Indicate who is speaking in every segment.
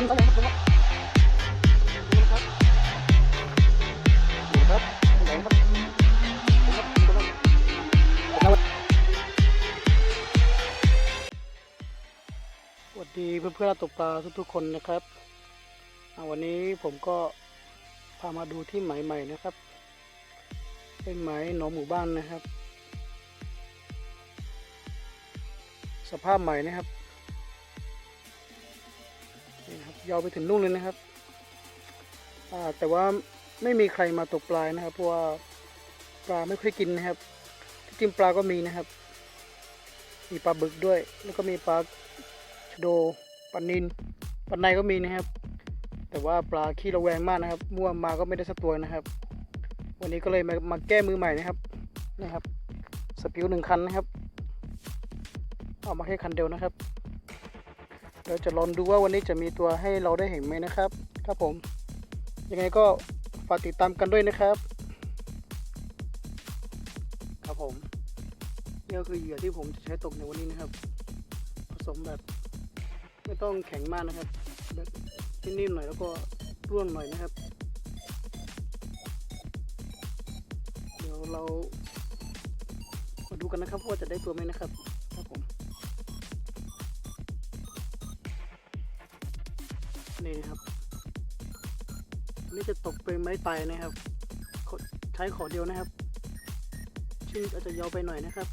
Speaker 1: ันต้องมันต้องดูนะครับดูครับไหนครับดูครับดูครับดูครับสวัสดีเพื่อนๆนักตกปลาทุกๆคนนะครับวันนี้ผมก็พามาดูที่หมใหม่นะครับ เป็นหมหนองหมู่บ้านนะครับ สภาพใหม่นะครับ นี่นะครับยาวไปถึงนู่นเลยนะครับแต่ว่าไม่มีใครมาตกปลานะครับ เพราะว่าปลาไม่ค่อยกินนะครับที่จริงปลาก็มีนะครับ มีปลาบึกด้วย แล้วก็มีปลาชโดปลานินปลาในก็มีนะครับ แต่ว่าปลาขี้ระแวงมากนะครับมั่วมาก็ไม่ได้สักตัวนะครับ วันนี้ก็เลยมามาแก้มือใหม่นะครับนะครับ สปิวหนึ่งคันนะครับ เอามาแค่คันเดียวนะครับ เดี๋ยวจะลองดูว่าวันนี้จะมีตัวให้เราได้เห็นไหมนะครับ ครับผม ยังไงก็ฝากติดตามกันด้วยนะครับ ครับผมนี่ก็คือเหยื่อที่ผมจะใช้ตกในวันนี้นะครับ ผสมแบบไม่ต้องแข็งมากนะครับ แบบนิ่มๆหน่อยแล้วก็ร่วนหน่อยนะครับ เดี๋ยวเรามาดูกันนะครับว่าจะได้ตัวไหมนะครับ นี่ครับนี่จะตกเป็นไม้ตายนะครับ ใช้ขอเดียวนะครับ ชื่ออาจจะยาวไปหน่อยนะครับ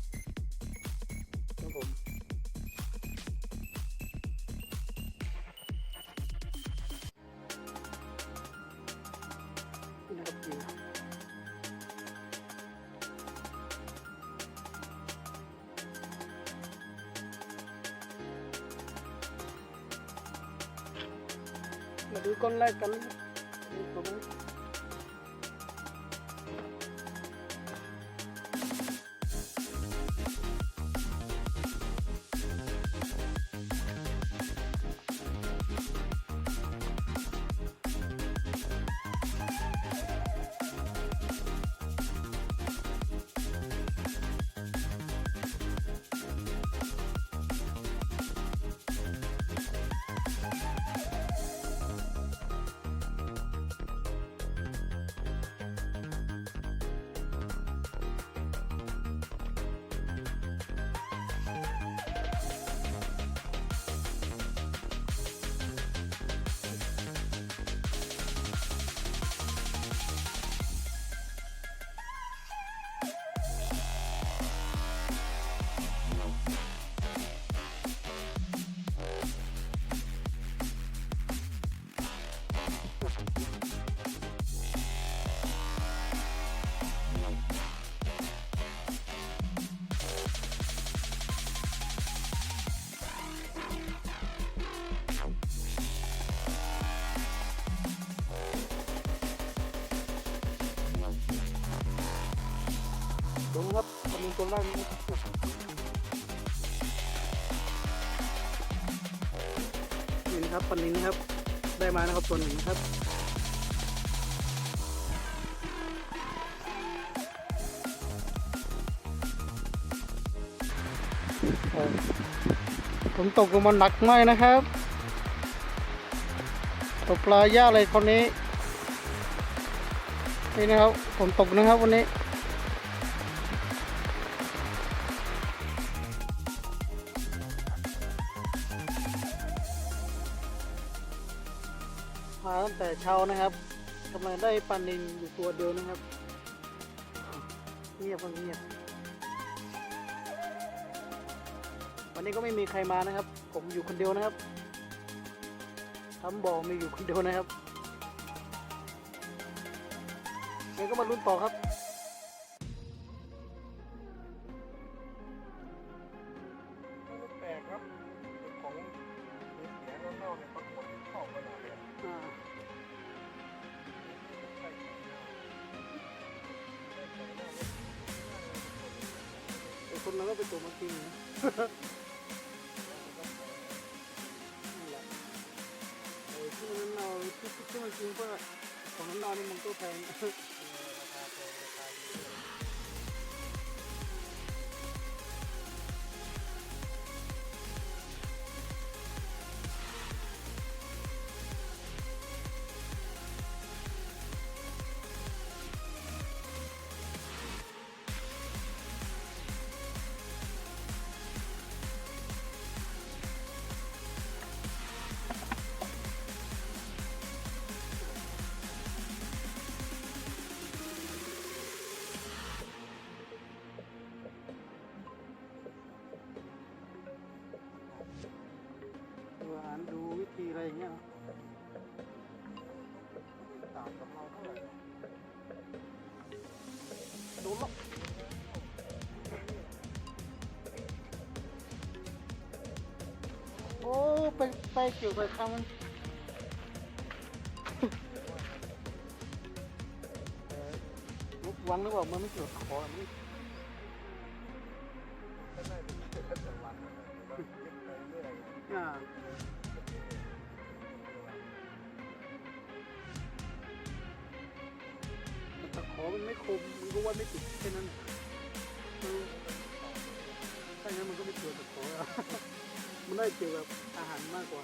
Speaker 1: มาดู ตัวแรกนะครับนี่นะครับปันนี้นะครับ ได้มานะครับตัวหนึ่งครับผมตกลงมาหนักมากนะครับตกปลาย่าเลยคนนี้ นี่นะครับผมตกนะครับวันนี้ มาตั้งแต่เช้านะครับกำลังได้ปลานินอยู่ตัวเดียวนะครับ เงียบก็เงียบ วันนี้ก็ไม่มีใครมานะครับ ผมอยู่คนเดียวนะครับทำบ่อมีอยู่คนเดียวนะครับเดี๋ยวก็มาลุ้นต่อครับ
Speaker 2: เป็น
Speaker 1: ตัวมาจริงนะนั่นแหละไอ้ที่นั้นเราที่ที่มันกินเพื่อของนั้นเรานี่มันก็แพง อะไรอย่างเงี้ยเนอะ
Speaker 2: ไม่ต่างกับเราเท่าไหร่หรอก
Speaker 1: ดูแล้วโอ้ไปไปเกี่ยวกับคำมันเอ่อหวังหรือเปล่ามันไม่เกี่ยวคอมัน
Speaker 2: ค
Speaker 1: มมันก็ว่าไม่ติดแค่นั้นมันถ้างั้นมันก็ไม่เกี่ยวกับตะของมันได้เกี่ยวกับอาหารมากกว่า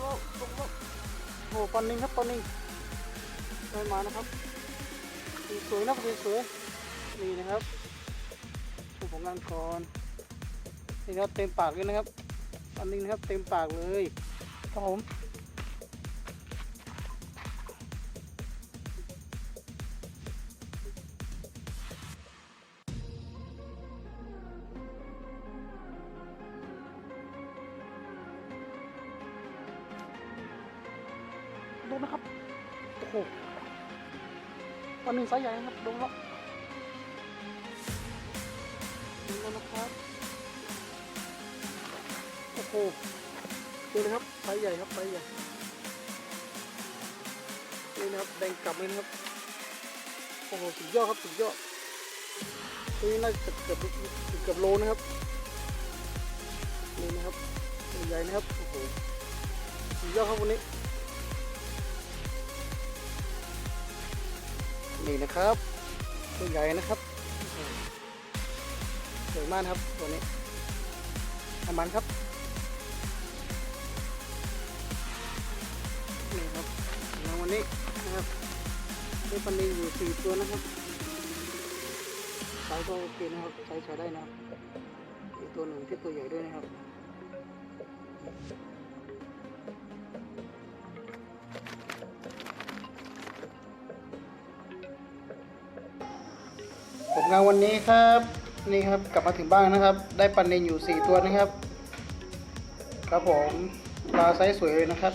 Speaker 1: ลงโลกลงโลกโอ้ปอนนิงครับปอนนิงได้มานะครับสวยนะสีสวยนี่นะครับดูผลงานก่อนนี่ครับเต็มปากเลยนะครับปอนนิงนะครับเต็มปากเลยครับผม ดูนะครับโอ้โหปอนนิงไซส์ใหญ่นะครับดูแล้วดูแล้วนะครับโอ้โหดูนะครับไซส์ใหญ่ครับไซส์ใหญ่นี่นะครับแดงกลับเลยนะครับโอ้โหสุดยอดครับสุดยอดตัวนี้น่าจะเกือบเกือบโลนะครับนี่นะครับใหญ่นะครับโอ้โหสุดยอดครับวันนี้ นี่นะครับตัวใหญ่นะครับสวยมากครับตัวนี้ประมาณครับนี่ครับในวันนี้นะครับได้ปันนีอยู่สี่ตัวนะครับสายก็โอเคนะครับใช้ใช้ได้นะครับอีกตัวหนึ่งที่ตัวใหญ่ด้วยนะครับ งานวันนี้ครับนี่ครับกลับมาถึงบ้านนะครับ ได้ปันเนนอยู่ 4 ตัวนะครับ ครับผมปลาไซส์สวยเลยนะครับ